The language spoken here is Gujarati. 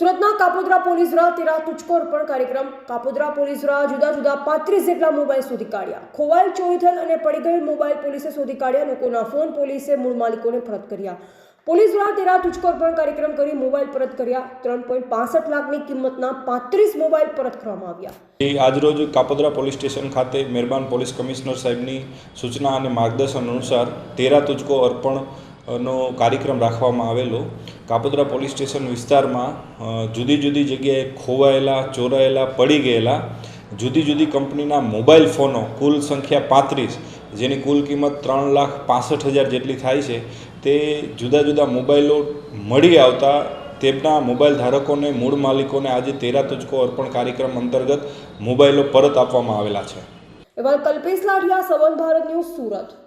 કાપોદ્રા પોલીસ દ્વારા તેરા તુચકો અર્પણ કાર્યક્રમ. કાપોદ્રા પોલીસ દ્વારા જુદા જુદા પાંત્રીસ જેટલા મોબાઈલ શોધી કાઢ્યા. ખોવાયેલ ચોરી થયેલ અને પડી ગયેલ મોબાઈલ પોલીસે શોધી કાઢ્યા. લોકોના ફોન પોલીસે મૂળ માલિકોને પરત કર્યા. પોલીસ દ્વારા તેરા તુચકો અર્પણ કાર્યક્રમ કરી મોબાઈલ પરત કર્યા. ત્રણ પોઈન્ટ પાસઠ લાખની કિંમતના પાંત્રીસ મોબાઈલ પરત કરવામાં આવ્યા. આજરોજ કાપોદ્રા પોલીસ સ્ટેશન ખાતે મહેરબાન પોલીસ કમિશનર સાહેબની સૂચના અને માર્ગદર્શન અનુસાર તેરા તુચકો અર્પણ નો કાર્યક્રમ રાખવામાં આવેલો. કાપોદ્રા પોલીસ સ્ટેશન વિસ્તારમાં જુદી જુદી જગ્યાએ ખોવાયેલા, ચોરાયેલા, પડી ગયેલા, જુદી જુદી કંપનીના મોબાઈલ ફોનો, કુલ સંખ્યા પાંત્રીસ, જેની કુલ કિંમત ત્રણ લાખ પાસઠ હજાર જેટલી થાય છે, તે જુદા જુદા મોબાઈલો મળી આવતા તેમના મોબાઈલ ધારકોને, મૂળ માલિકોને આજે તેરા તુજકો અર્પણ કાર્યક્રમ અંતર્ગત મોબાઈલો પરત આપવામાં આવેલા છે. એવા કલ્પેશ લાઠિયા સવન ભારત ન્યૂઝ, સુરત.